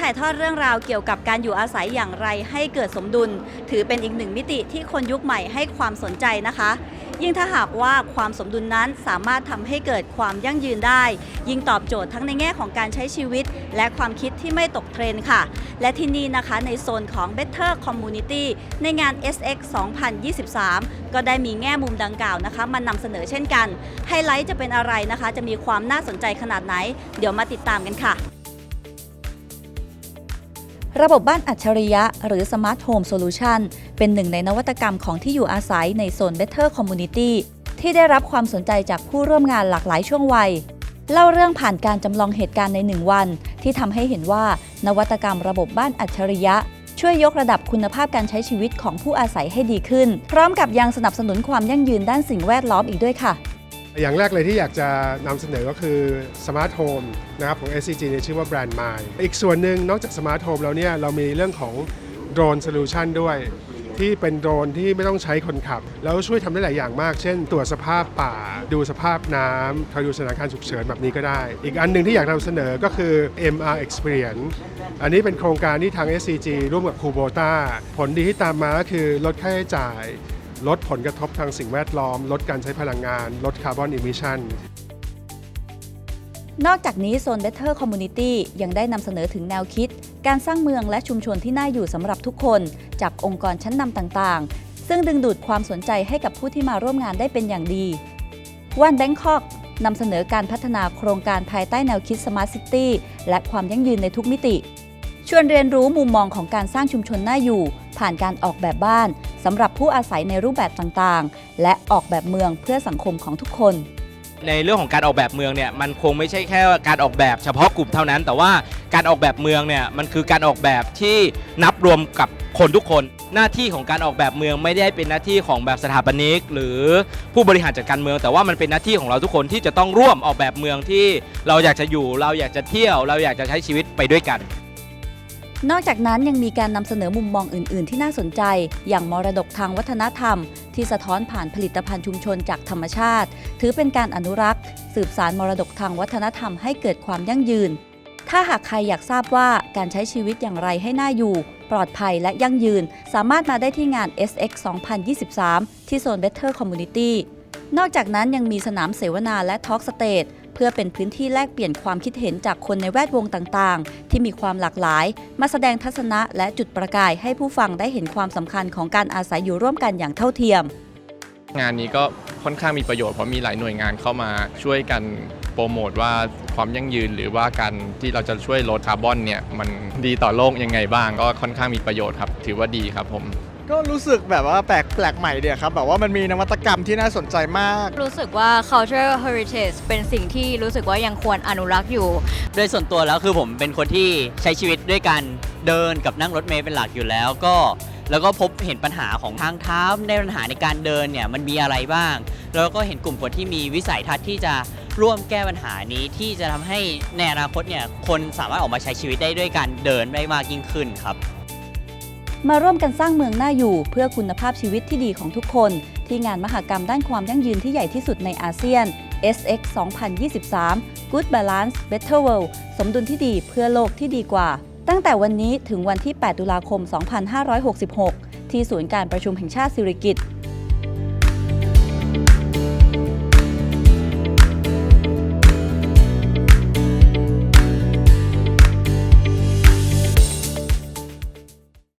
ถ่ายทอดเรื่องราวเกี่ยวกับการอยู่อาศัยอย่างไรให้เกิดสมดุล ถือเป็นอีกหนึ่งมิติที่คนยุคใหม่ให้ความสนใจนะคะ ยิ่งถ้าหากว่าความสมดุลนั้นสามารถทำให้เกิดความยั่งยืนได้ ยิ่งตอบโจทย์ทั้งในแง่ของการใช้ชีวิต และความคิดที่ไม่ตกเทรนค่ะ และที่นี่นะคะในโซนของ Better Community ในงาน SX 2023 ก็ได้มีแง่มุมดังกล่าวนะคะมานำเสนอเช่นกัน ไฮไลท์จะเป็นอะไรนะคะ จะมีความน่าสนใจขนาดไหน เดี๋ยวมาติดตามกันค่ะ ระบบบ้านอัจฉริยะ หรือ Smart Home Solution เป็นหนึ่งในนวัตกรรมของที่อยู่อาศัยในโซน Better Community ที่ได้รับความสนใจจากผู้ร่วมงานหลากหลายช่วงวัย เล่าเรื่องผ่านการจำลองเหตุการณ์ในหนึ่งวัน ที่ทำให้เห็นว่า นวัตกรรมระบบบ้านอัจฉริยะ ช่วยยกระดับคุณภาพการใช้ชีวิตของผู้อาศัยให้ดีขึ้น พร้อมกับยังสนับสนุนความยั่งยืนด้านสิ่งแวดล้อมอีกด้วยค่ะ อย่างแรกเลยที่อยากจะนำเสนอก็คือ Smart Home นะครับของ SCG เนี่ยชื่อว่า Brand Mind อีกส่วนหนึ่งนอกจาก Smart Home แล้วเนี่ยเรามีเรื่องของโดรน Solution ด้วย ที่เป็นโดรนที่ไม่ต้องใช้คนขับ แล้วช่วยทำได้หลายอย่างมาก เช่น ตรวจสภาพป่า ดูสภาพน้ำคอยดูสถานการณ์ฉุกเฉินแบบนี้ก็ได้ อีกอันหนึ่งที่อยากนำเสนอก็คือ MR Experience อันนี้เป็นโครงการที่ทาง SCG ร่วมกับ Kubota ผลดีที่ตามมาก็คือลดค่าใช้จ่าย ลดผลกระทบทางสิ่งแวดล้อม ลดการใช้พลังงาน ลดคาร์บอนอิมิชันนอกจากนี้โซน Better Community ยังได้นำเสนอถึงแนวคิด การสร้างเมืองและชุมชนที่น่าอยู่สำหรับทุกคน จากองค์กรชั้นนำต่างๆ ซึ่งดึงดูดความสนใจให้กับผู้ที่มาร่วมงานได้เป็นอย่างดีวันแบงคอกนำเสนอการพัฒนาโครงการภายใต้แนวคิด Smart City และความยั่งยืนในทุกมิติ ชวนเรียนรู้มุมมองของการสร้างชุมชนน่าอยู่ ผ่านการออกแบบบ้าน สำหรับผู้อาศัยในรูปแบบต่างๆ และออกแบบเมืองเพื่อสังคมของทุกคน ในเรื่องของการออกแบบเมืองเนี่ยมันคงไม่ใช่แค่การออกแบบเฉพาะกลุ่มเท่านั้น แต่ว่าการออกแบบเมืองเนี่ยมันคือการออกแบบที่นับรวมกับคนทุกคน หน้าที่ของการออกแบบเมืองไม่ได้เป็นหน้าที่ของแบบสถาปนิก หรือผู้บริหารจัดการเมือง แต่ว่ามันเป็นหน้าที่ของเราทุกคนที่จะต้องร่วมออกแบบเมืองที่เราอยากจะอยู่ เราอยากจะเที่ยว เราอยากจะใช้ชีวิตไปด้วยกัน นอกจากนั้นยังมีการนำเสนอมุมมองอื่น ๆ ที่น่าสนใจ อย่างมรดกทางวัฒนธรรม ที่สะท้อนผ่านผลิตภัณฑ์ชุมชนจากธรรมชาติ ถือเป็นการอนุรักษ์ สืบสารมรดกทางวัฒนธรรมให้เกิดความยั่งยืน ถ้าหากใครอยากทราบว่าการใช้ชีวิตอย่างไรให้น่าอยู่ ปลอดภัยและยั่งยืน สามารถมาได้ที่งาน SX 2023 ที่โซน Better Community นอกจากนั้นยังมีสนามเสวนาและ Talk Stage พื่อเป็นพื้นที่แลกเปลี่ยนความคิดเห็นจากคนในแวดวงต่างๆ ที่มีความหลากหลาย มาแสดงทัศนะและจุดประกายให้ผู้ฟังได้เห็นความสำคัญของการอาศัยอยู่ร่วมกันอย่างเท่าเทียม งานนี้ก็ค่อนข้างมีประโยชน์เพราะมีหลายหน่วยงานเข้ามาช่วยกันโปรโมทว่าความยั่งยืนหรือว่าการที่เราจะช่วยลดคาร์บอนเนี่ยมันดีต่อโลกยังไงบ้างก็ค่อนข้างมีประโยชน์ครับ ถือว่าดีครับผม ก็รู้สึกแบบว่าแปลกแปลกใหม่เดียครับ แบบว่ามันมีนวัตกรรมที่น่าสนใจมาก รู้สึกว่า cultural heritage เป็นสิ่งที่รู้สึกว่ายังควรอนุรักษ์อยู่ โดยส่วนตัวแล้วคือผมเป็นคนที่ใช้ชีวิตด้วยการเดินกับนั่งรถเมล์เป็นหลักอยู่แล้วก็ แล้วก็พบเห็นปัญหาของทางเท้าในปัญหาในการเดินเนี่ยมันมีอะไรบ้าง แล้วก็เห็นกลุ่มคนที่มีวิสัยทัศน์ที่จะร่วมแก้ปัญหานี้ที่จะทำให้ในอนาคตเนี่ยคนสามารถออกมาใช้ชีวิตได้ด้วยการเดินได้มากยิ่งขึ้นครับ มาร่วมกันสร้างเมืองน่าอยู่ เพื่อคุณภาพชีวิตที่ดีของทุกคน ที่งานมหกรรมด้านความยั่งยืนที่ใหญ่ที่สุดในอาเซียน SX 2023 Good Balance Better World สมดุลที่ดีเพื่อโลกที่ดีกว่า ตั้งแต่วันนี้ถึงวันที่ 8 ตุลาคม 2566 ที่ศูนย์การประชุมแห่งชาติสิริกิติ์